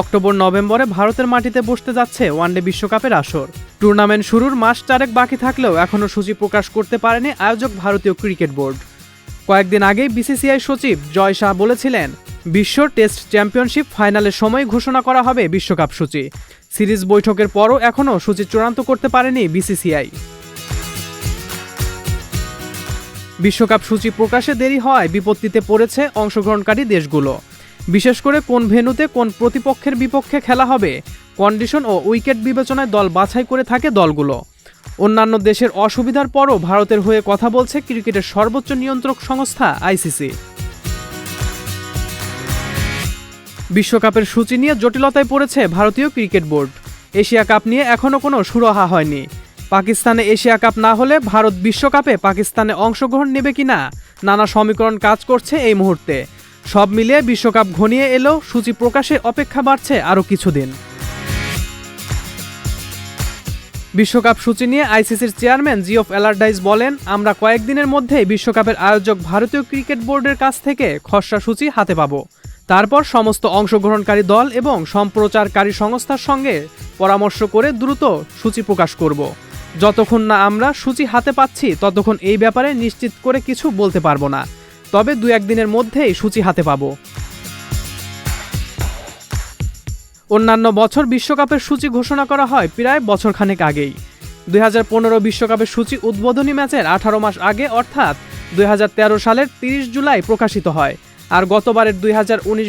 October, নভেম্বরে ভারতের মাটিতে বসতে যাচ্ছে ওয়ানডে বিশ্বকাপের আসর। টুর্নামেন্ট শুরুর মাস চারেক বাকি থাকলেও এখনও সূচি প্রকাশ করতে পারেনি আয়োজক ভারতীয় ক্রিকেট বোর্ড। কয়েকদিন আগেই বিসিসিআই সচিব জয় শাহ বলেছিলেন, বিশ্ব টেস্ট চ্যাম্পিয়নশিপ ফাইনালের সময় ঘোষণা করা হবে বিশ্বকাপ সূচি। সিরিজ বৈঠকের পরও এখনও সূচি চূড়ান্ত করতে পারেনি বিসিসিআই। বিশ্বকাপ সূচি প্রকাশে দেরি হয় বিপত্তিতে পড়েছে অংশগ্রহণকারী দেশগুলো। বিশেষ করে কোন ভেন্যুতে কোন প্রতিপক্ষের বিপক্ষে খেলা হবে, কন্ডিশন ও উইকেট বিবেচনায় দল বাছাই করে থাকে দলগুলো। অন্যান্য দেশের অসুবিধার পরও ভারতের হয়ে কথা বলছে ক্রিকেটের সর্বোচ্চ নিয়ন্ত্রক সংস্থা, আইসিসি। বিশ্বকাপের সূচি নিয়ে জটিলতায় পড়েছে ভারতীয় ক্রিকেট বোর্ড। এশিয়া কাপ নিয়ে এখনও কোনো সুরাহা হয়নি। পাকিস্তানে এশিয়া কাপ না হলে ভারত বিশ্বকাপে পাকিস্তানে অংশগ্রহণ নেবে কিনা, নানা সমীকরণ কাজ করছে এই মুহূর্তে। সব মিলিয়ে বিশ্বকাপ ঘনিয়ে এলেও সূচি প্রকাশে অপেক্ষা বাড়ছে আরও কিছুদিন। বিশ্বকাপ সূচি নিয়ে আইসিসির চেয়ারম্যান জিওফ অ্যালার্ডাইস বলেন, আমরা কয়েকদিনের মধ্যেই বিশ্বকাপের আয়োজক ভারতীয় ক্রিকেট বোর্ডের কাছ থেকে খসড়া সূচি হাতে পাব। তারপর সমস্ত অংশগ্রহণকারী দল এবং সম্প্রচারকারী সংস্থার সঙ্গে পরামর্শ করে দ্রুত সূচি প্রকাশ করব। যতক্ষণ না আমরা সূচি হাতে পাচ্ছি, ততক্ষণ এই ব্যাপারে নিশ্চিত করে কিছু বলতে পারব না। তবে দু একদিনের মধ্যেই সূচি হাতে পাবো। অন্যান্য বছর বিশ্বকাপের সূচি ঘোষণা করা হয় প্রায় বছরখানেক আগেই। দুই বিশ্বকাপের সূচি উদ্বোধনী ম্যাচের আঠারো মাস আগে অর্থাৎ দু হাজার তেরো সালের তিরিশ জুলাই প্রকাশিত হয়। আর গতবারের দুই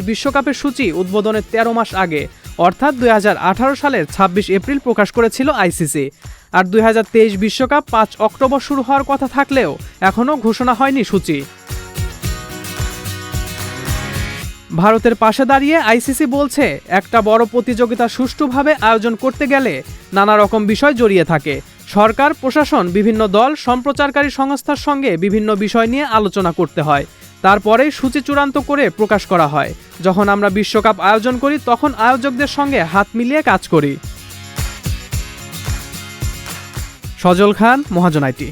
বিশ্বকাপের সূচি উদ্বোধনের ১৩ মাস আগে, অর্থাৎ দুই হাজার আঠারো সালের ২৬ এপ্রিল প্রকাশ করেছিল আইসিসি। আর দুই বিশ্বকাপ পাঁচ অক্টোবর শুরু হওয়ার কথা থাকলেও এখনও ঘোষণা হয়নি সূচি। ভারতের পাশে দাঁড়িয়ে আইসিসি বলছে, একটা বড় প্রতিযোগিতা সুষ্ঠুভাবে আয়োজন করতে গেলে নানা রকম বিষয় জড়িয়ে থাকে। সরকার, প্রশাসন, বিভিন্ন দল, সম্প্রচারকারী সংস্থার সঙ্গে বিভিন্ন বিষয় নিয়ে আলোচনা করতে হয়। তারপরেই সূচি চূড়ান্ত করে প্রকাশ করা হয়। যখন আমরা বিশ্বকাপ আয়োজন করি, তখন আয়োজকদের সঙ্গে হাত মিলিয়ে কাজ করি। সজল খান, মহাজন আইটি।